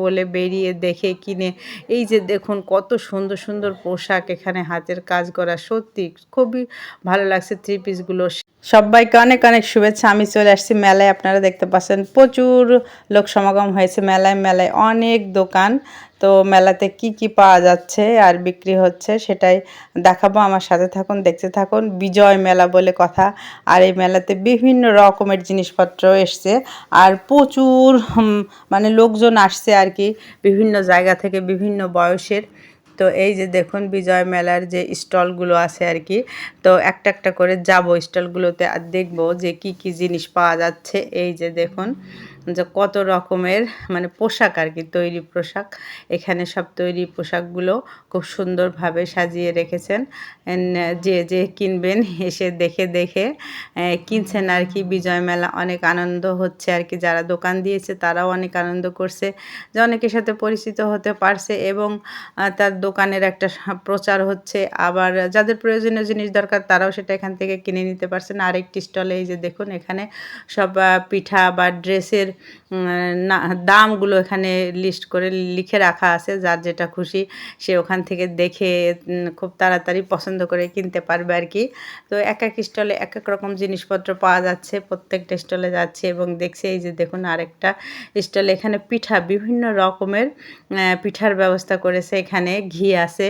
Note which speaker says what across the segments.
Speaker 1: বলে বেরিয়ে দেখে, কিনে। এই যে দেখুন কত সুন্দর সুন্দর পোশাক এখানে হাতের কাজ করা। সত্যি খুবই ভালো লাগছে থ্রি পিসগুলো সবাইকে অনেক অনেক শুভেচ্ছা। আমি চলে আসছি মেলায়, আপনারা দেখতে পাচ্ছেন প্রচুর লোক সমাগম হয়েছে মেলায়। মেলায় অনেক দোকান। তো মেলাতে কি কি পাওয়া যাচ্ছে আর বিক্রি হচ্ছে সেটাই দেখাবো। আমার সাথে থাকুন, দেখতে থাকুন। বিজয় মেলা বলে কথা। আর এই মেলাতে বিভিন্ন রকমের জিনিসপত্র এসছে আর প্রচুর মানে লোকজন আসছে আর কি। বিভিন্ন জায়গা থেকে বিভিন্ন বয়সের। তো এই যে দেখুন বিজয় মেলার যে স্টলগুলো আছে আর কি, তো একটা একটা করে যাব স্টলগুলোতে আর দেখব যে কি কি জিনিস পাওয়া যাচ্ছে। এই যে দেখুন যে কত রকমের মানে পোশাক আর কি, তৈরি পোশাক। এখানে সব তৈরি পোশাকগুলো খুব সুন্দরভাবে সাজিয়ে রেখেছেন। যে যে কিনবেন এসে দেখে দেখে কিনছেন আর কি। বিজয় মেলা অনেক আনন্দ হচ্ছে আর কি। যারা দোকান দিয়েছে তারাও অনেক আনন্দ করছে। যে অনেকের সাথে পরিচিত হতে পারছে এবং তার দোকানের একটা প্রচার হচ্ছে। আবার যাদের প্রয়োজনীয় জিনিস দরকার তারাও সেটা এখান থেকে কিনে নিতে পারছেন। আরেকটি স্টলে এই যে দেখুন এখানে সব পিঠা বা ড্রেসের না, দামগুলো এখানে লিস্ট করে লিখে রাখা আছে। যার যেটা খুশি সে ওখান থেকে দেখে খুব তাড়াতাড়ি পছন্দ করে কিনতে পারবে আর কি। তো এক এক স্টলে এক এক রকম জিনিসপত্র পাওয়া যাচ্ছে, প্রত্যেকটা স্টলে যাচ্ছে এবং দেখছি এই যে দেখুন আরেকটা স্টলে এখানে পিঠা, বিভিন্ন রকমের পিঠার ব্যবস্থা করেছে। এখানে ঘি আছে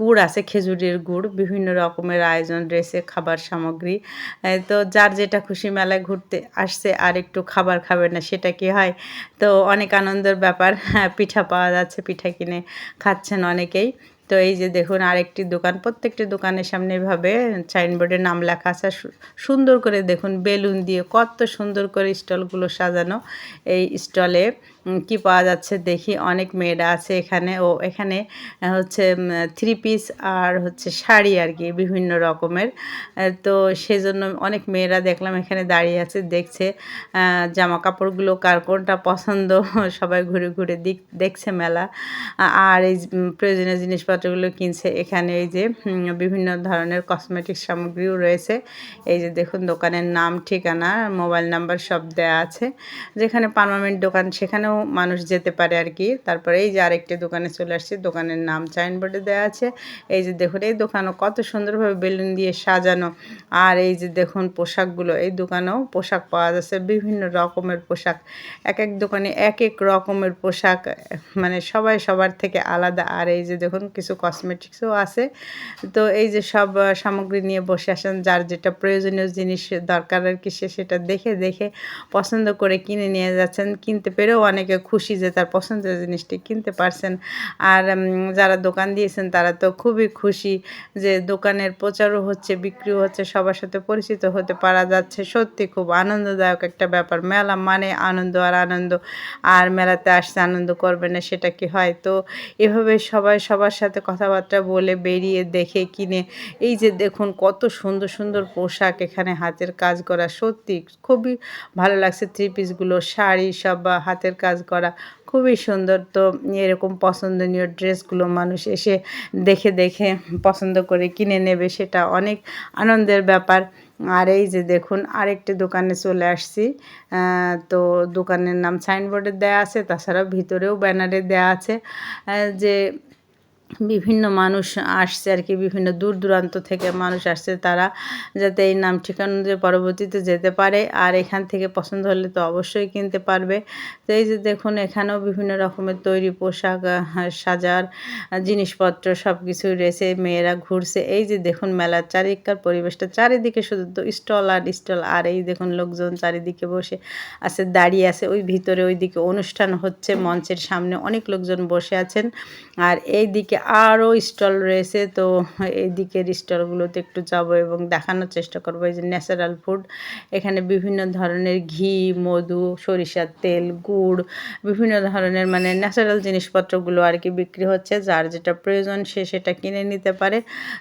Speaker 1: গুড় আছে, খেজুরের গুড়, বিভিন্ন রকমের আয়োজন রয়েছে খাবার সামগ্রী। তো যার যেটা খুশি মেলায় ঘুরতে আসছে আর একটু খাবার খাবে না, সেটা কি হয়? তো অনেক আনন্দের ব্যাপার। হ্যাঁ পিঠা পাওয়া যাচ্ছে, পিঠা কিনে খাচ্ছেন অনেকেই। তো এই যে দেখুন, আরেকটি দোকান, প্রত্যেকটি দোকানের সামনে এভাবে সাইনবোর্ডে নাম লেখা আছে। সুন্দর করে দেখুন, বেলুন দিয়ে কত সুন্দর করে স্টলগুলো সাজানো। এই স্টলে কি পাওয়া যাচ্ছে দেখি। অনেক মেয়েরা আছে এখানে। ও এখানে হচ্ছে থ্রি পিস আর হচ্ছে শাড়ি আর কি, বিভিন্ন রকমের। তো সেজন্য অনেক মেয়েরা দেখলাম এখানে দাঁড়িয়ে আছে, দেখছে জামা কাপড়গুলো কার কোনটা পছন্দ? সবাই ঘুরে ঘুরে দিক, দেখছে মেলা। আর এই প্রয়োজনীয় জিনিসপত্রগুলো কিনছে এখানে এই যে বিভিন্ন ধরনের কসমেটিক সামগ্রীও রয়েছে। এই যে দেখুন দোকানের নাম, ঠিকানা, মোবাইল নাম্বার সব দেয়া আছে। যেখানে পার্মানেন্ট দোকান সেখানেও মানুষ যেতে পারে আর কি। তারপরে এই যে আরেকটি দোকানে চলে আসছে, দোকানের নাম সাইনবোর্ডে দেওয়া আছে। এই যে দেখুন, এই দোকানও কত সুন্দরভাবে বেলুন দিয়ে সাজানো। আর এই যে দেখুন, পোশাকগুলো, এই দোকানেও পোশাক পাওয়া যাচ্ছে, বিভিন্ন রকমের পোশাক। এক এক দোকানে এক এক রকমের পোশাক মানে সবাই সবার থেকে আলাদা। আর এই যে দেখুন, কিছু কসমেটিক্সও আছে। তো এই যে সব সামগ্রী নিয়ে বসে আসেন, যার যেটা প্রয়োজনীয় জিনিস দরকার আর কি, সে সেটা দেখে দেখে পছন্দ করে কিনে নিয়ে যাচ্ছেন। কিনতে পেরেও অনেকে খুশি যে তার পছন্দের জিনিসটি কিনতে পারছেন। আর যারা দোকান দিয়েছেন তারা তো খুবই খুশি যে দোকানের প্রচারও হচ্ছে, বিক্রিও হচ্ছে, সবার সাথে পরিচিত হতে পারা যাচ্ছে। সত্যি খুব আনন্দদায়ক একটা ব্যাপার। মেলা মানে আনন্দ আর আনন্দ। আর মেলাতে আসছে আনন্দ করবে না, সেটা কি হয়? তো এভাবে সবাই সবার সাথে কথাবার্তা বলে বেরিয়ে দেখে, কিনে। এই যে দেখুন কত সুন্দর সুন্দর পোশাক এখানে হাতের কাজ করা। সত্যি খুবই ভালো লাগছে। থ্রি পিসগুলো, শাড়ি সব হাতের কাজ করা খুবই সুন্দর। তো এরকম পছন্দনীয় ড্রেসগুলো মানুষ এসে দেখে দেখে পছন্দ করে কিনে নেবে, সেটা অনেক আনন্দের ব্যাপার। আর এই যে দেখুন, আরেকটি দোকানে চলে আসছি। তো দোকানের নাম সাইনবোর্ডে দেয়া আছে, তাছাড়াও ভিতরেও ব্যানারে দেয়া আছে যে বিভিন্ন মানুষ আসছে আর কি, বিভিন্ন দূর দূরান্ত থেকে মানুষ আসছে, তারা যাতে এই নাম ঠিকানা অনুযায়ী পরবর্তীতে যেতে পারে। আর এখান থেকে পছন্দ হলে তো অবশ্যই কিনতে পারবে। তো এই যে দেখুন, এখানেও বিভিন্ন রকমের তৈরি পোশাক সাজার জিনিসপত্র সব কিছুই রয়েছে, মেয়েরা ঘুরছে। এই যে দেখুন, মেলার চারিকার পরিবেশটা, চারিদিকে শুধু তো স্টল আর স্টল। আর এই দেখুন, লোকজন চারিদিকে বসে আছে, দাঁড়িয়ে আছে। ওই ভিতরে ওইদিকে অনুষ্ঠান হচ্ছে, মঞ্চের সামনে অনেক লোকজন বসে আছেন। আর এই দিকে আরও স্টল রয়েছে তো এই দিকের স্টলগুলোতে একটু যাব এবং দেখানোর চেষ্টা করব। এই যে ন্যাচারাল ফুড এখানে বিভিন্ন ধরনের ঘি মধু সরিষার তেল গুড় বিভিন্ন ধরনের মানে ন্যাচারাল জিনিসপত্রগুলো আর কি বিক্রি হচ্ছে যার যেটা প্রয়োজন সে সেটা কিনে নিতে পারে।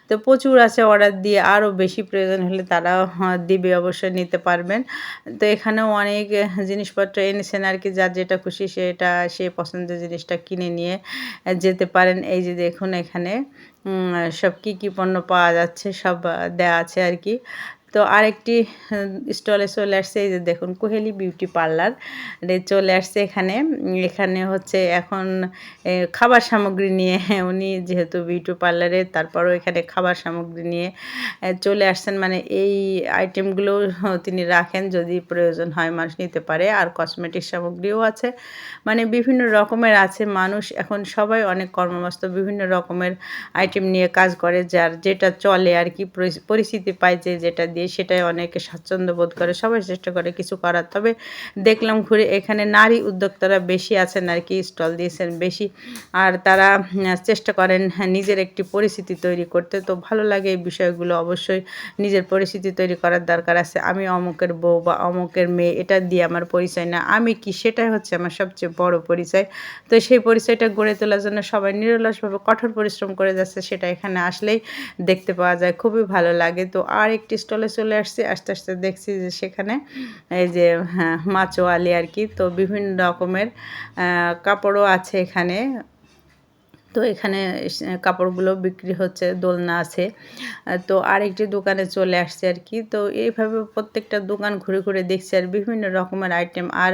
Speaker 1: তো প্রচুর আছে অর্ডার দিয়ে আরও বেশি প্রয়োজন হলে তারা হ্যাঁ, দিবে অবশ্যই নিতে পারবেন। তো এখানেও অনেক জিনিসপত্র এনেছেন আর কি যার যেটা খুশি সেটা সে পছন্দের জিনিসটা কিনে নিয়ে যেতে পারেন। এই যে দেখুন এখানে সব কি কি পণ্য পাওয়া যাচ্ছে সব দেয়া আছে আর কি। তো আরেকটি স্টলে চলে আসছে, এই যে দেখুন, কোহেলি বিউটি পার্লার চলে আসছে এখানে। এখানে হচ্ছে এখন খাবার সামগ্রী নিয়ে উনি যেহেতু বিউটি পার্লারে তারপরও এখানে খাবার সামগ্রী নিয়ে চলে আসছেন। মানে এই আইটেমগুলো তিনি রাখেন যদি প্রয়োজন হয়, মানুষ নিতে পারে। আর কসমেটিক সামগ্রীও আছে। মানে বিভিন্ন রকমের আছে। মানুষ এখন সবাই অনেক কর্মব্যস্ত, বিভিন্ন রকমের আইটেম নিয়ে কাজ করে, যার যেটা চলে আর কি, পরিস্থিতি পায় যে যেটা দিয়ে সেটাই অনেকে স্বাচ্ছন্দ্য বোধ করে সবাই চেষ্টা করে কিছু করার। তবে দেখলাম ঘুরে এখানে নারী উদ্যোক্তারা বেশি আছেন আর কি স্টল দিয়েছেন বেশি। আর তারা চেষ্টা করেন হ্যাঁ, নিজের একটি পরিস্থিতি তৈরি করতে। তো ভালো লাগে এই বিষয়গুলো অবশ্যই নিজের পরিস্থিতি তৈরি করার দরকার আছে। আমি অমুকের বউ বা অমুকের মেয়ে এটা দিয়ে আমার পরিচয় না। আমি কি সেটাই হচ্ছে আমার সবচেয়ে বড় পরিচয়। তো সেই পরিচয়টা গড়ে তোলার জন্য সবাই নিরলসভাবে কঠোর পরিশ্রম করে যাচ্ছে সেটা এখানে আসলেই দেখতে পাওয়া যায়। খুবই ভালো লাগে। তো আর একটি স্টলে চলে আসছি, আস্তে আস্তে দেখছি যে সেখানে এই যে হ্যাঁ মাচোয়ালি আর কি। তো বিভিন্ন রকমের কাপড়ও আছে এখানে। তো এখানে কাপড়গুলো বিক্রি হচ্ছে, দোলনা আছে। তো আরেকটি দোকানে চলে আসছে আর কি। তো এইভাবে প্রত্যেকটা দোকান ঘুরে ঘুরে দেখছি আর বিভিন্ন রকমের আইটেম আর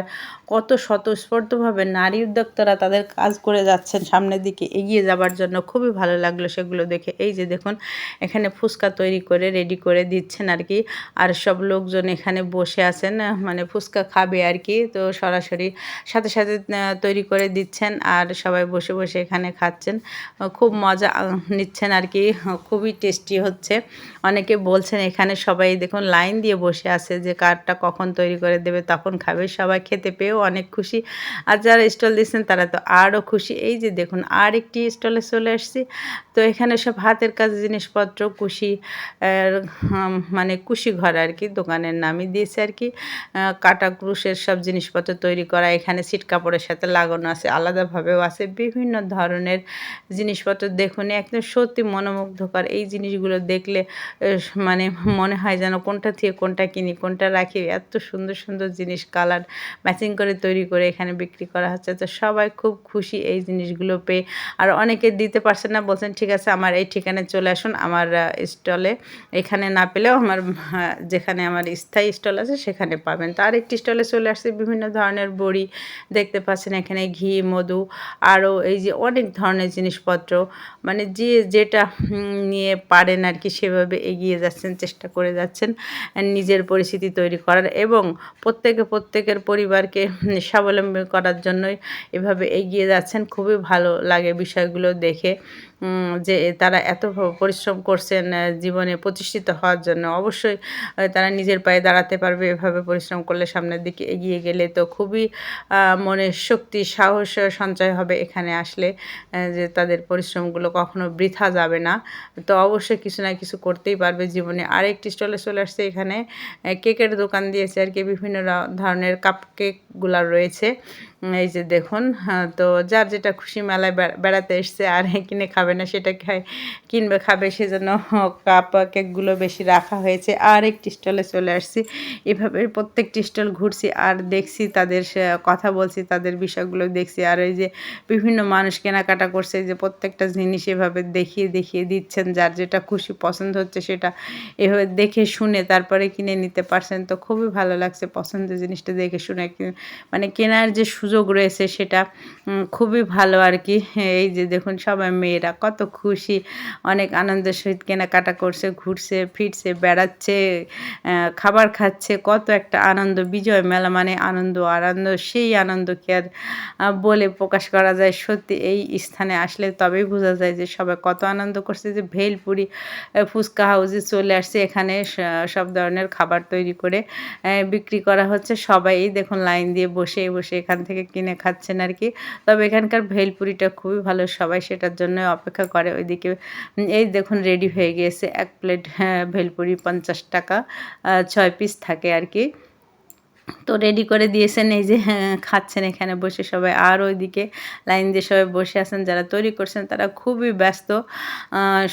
Speaker 1: কত স্বতঃস্ফূর্তভাবে নারী উদ্যোক্তারা তাদের কাজ করে যাচ্ছেন সামনের দিকে এগিয়ে যাবার জন্য। খুবই ভালো লাগল সেগুলো দেখে। এই যে দেখুন, এখানে ফুচকা তৈরি করে রেডি করে দিচ্ছেন আর কি। আর সব লোকজন এখানে বসে আছেন মানে ফুচকা খাবে আর কি। তো সরাসরি সাথে সাথে তৈরি করে দিচ্ছেন। আর সবাই বসে বসে এখানে খাচ্ছেন খুব মজা নিচ্ছেন আর কি। খুবই টেস্টি হচ্ছে। অনেকে বলছেন এখানে সবাই দেখুন লাইন দিয়ে বসে আছে যে কারটা কখন তৈরি করে দেবে, তখন খাবে। সবাই খেতে পেয়েও অনেক খুশি। আর যারা স্টল দিচ্ছেন তারা তো আরও খুশি। এই যে দেখুন আর একটি স্টলে চলে আসছি। তো এখানে সব হাতের কাজ, জিনিসপত্র, কুশি মানে কুশি ঘর আর কি, দোকানের নামই দিয়েছে আর কি। কাটা ক্রুশের সব জিনিসপত্র তৈরি করা। এখানে সিট কাপড়ের সাথে লাগানো আছে, আলাদাভাবেও আছে। বিভিন্ন ধরনের জিনিসপত্র দেখুন, একদম সত্যি মনোমুগ্ধকর। এই জিনিসগুলো দেখলে মানে মনে হয় যেন কোনটা থেকে কোনটা কিনি, কোনটা রাখি, এত সুন্দর সুন্দর জিনিস, কালার ম্যাচিং করে তৈরি করে এখানে বিক্রি করা হচ্ছে। তো সবাই খুব খুশি এই জিনিসগুলো পেয়ে। আর অনেকে দিতে পারছেন না, বলছেন, ঠিক আছে, আমার এই ঠিকানায় চলে আসুন, আমার স্টলে। এখানে না পেলেও আমার যেখানে আমার স্থায়ী স্টল আছে, সেখানে পাবেন। তো আরেকটি স্টলে চলে আসছে, বিভিন্ন ধরনের বড়ি দেখতে পাচ্ছেন, এখানে ঘি, মধু, আরও এই যে অনেক ধরনের জিনিসপত্র মানে যে যেটা নিয়ে পারেন আর কি সেভাবে এগিয়ে যাচ্ছেন, চেষ্টা করে যাচ্ছেন নিজের পরিস্থিতি তৈরি করার এবং প্রত্যেকে প্রত্যেকের পরিবারকে স্বাবলম্বী করার জন্যই এভাবে এগিয়ে যাচ্ছেন। খুবই ভালো লাগে বিষয়গুলো দেখে যে তারা এত পরিশ্রম করছেন জীবনে প্রতিষ্ঠিত হওয়ার জন্য। অবশ্যই তারা নিজের পায়ে দাঁড়াতে পারবে, এভাবে পরিশ্রম করলে সামনের দিকে এগিয়ে গেলে তো খুবই মনে শক্তি, সাহস, সঞ্চয় হবে এখানে আসলে যে তাদের পরিশ্রমগুলো কখনো বৃথা যাবে না। তো অবশ্যই কিছু না কিছু করতেই পারবে জীবনে। আরেকটি স্টলে চলে আসছে এখানে কেকের দোকান দিয়েছে আর কি, বিভিন্ন ধরনের কাপ কেকগুলো রয়েছে। এই যে দেখুন হ্যাঁ, তো যার যেটা খুশি মেলায় বেড়াতে এসছে আর কিনে খাবে না সেটা কিনবে খাবে সেজন্য কাপ কেকগুলো বেশি রাখা হয়েছে। আর একটি স্টলে চলে আসছি। এভাবে প্রত্যেকটি স্টল ঘুরছি আর দেখছি তাদের কথা বলছি তাদের বিষয়গুলো দেখছি। আর এই যে বিভিন্ন মানুষ কেনাকাটা করছে যে প্রত্যেকটা জিনিস এভাবে দেখিয়ে দেখিয়ে দিচ্ছেন যার যেটা খুশি পছন্দ হচ্ছে সেটা এভাবে দেখে শুনে তারপরে কিনে নিতে পারছেন। তো খুবই ভালো লাগছে পছন্দের জিনিসটা দেখে শুনে। মানে কেনার যে সুযোগ রয়েছে সেটা খুবই ভালো আর কি। এই যে দেখুন সবাই মেয়েরা কত খুশি, অনেক আনন্দের সহিত কেনাকাটা করছে, ঘুরছে, ফিরছে, বেড়াচ্ছে খাবার খাচ্ছে, কত একটা আনন্দ, বিজয় মেলা মানে আনন্দ আনন্দ, সেই আনন্দ কি আর বলে প্রকাশ করা যায়। সত্যি এই স্থানে আসলে তবেই বোঝা যায় যে সবাই কত আনন্দ করছে যে ভেলপুরি ফুচকা হাউসে চলে আসছে, এখানে সব ধরনের খাবার তৈরি করে বিক্রি করা হচ্ছে। সবাই দেখুন লাইন দিয়ে বসে বসে এখান থেকে কিনে খাচ্ছেন আর কি। তবে এখানকার ভেলপুরিটা খুবই ভালো, সবাই সেটার জন্য অপেক্ষা করে। ওইদিকে এই দেখুন রেডি হয়ে গিয়েছে এক প্লেট ভেলপুরি পঞ্চাশ টাকা ছয় পিস থাকে আর কি। তো রেডি করে দিয়েছেন এই যে হ্যাঁ, খাচ্ছেন এখানে বসে সবাই। আর ওইদিকে লাইন দিয়ে সবাই বসে আছেন যারা তৈরি করছেন তারা খুবই ব্যস্ত।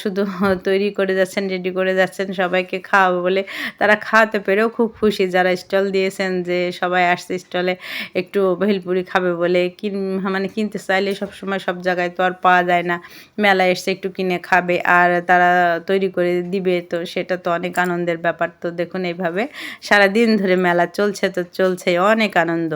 Speaker 1: শুধু তৈরি করে যাচ্ছেন রেডি করে যাচ্ছেন সবাইকে খাওয়াবো বলে তারা খাওয়াতে পেরেও খুব খুশি। যারা স্টল দিয়েছেন যে সবাই আসছে স্টলে একটু ভেলপুরি খাবে বলে কিন মানে কিনতে চাইলে সব সময় সব জায়গায় তো আর পাওয়া যায় না। মেলায় এসে একটু কিনে খাবে আর তারা তৈরি করে দিবে তো সেটা তো অনেক আনন্দের ব্যাপার। তো দেখুন এইভাবে সারা দিন ধরে মেলা চলছে তো চলছে অনেক আনন্দ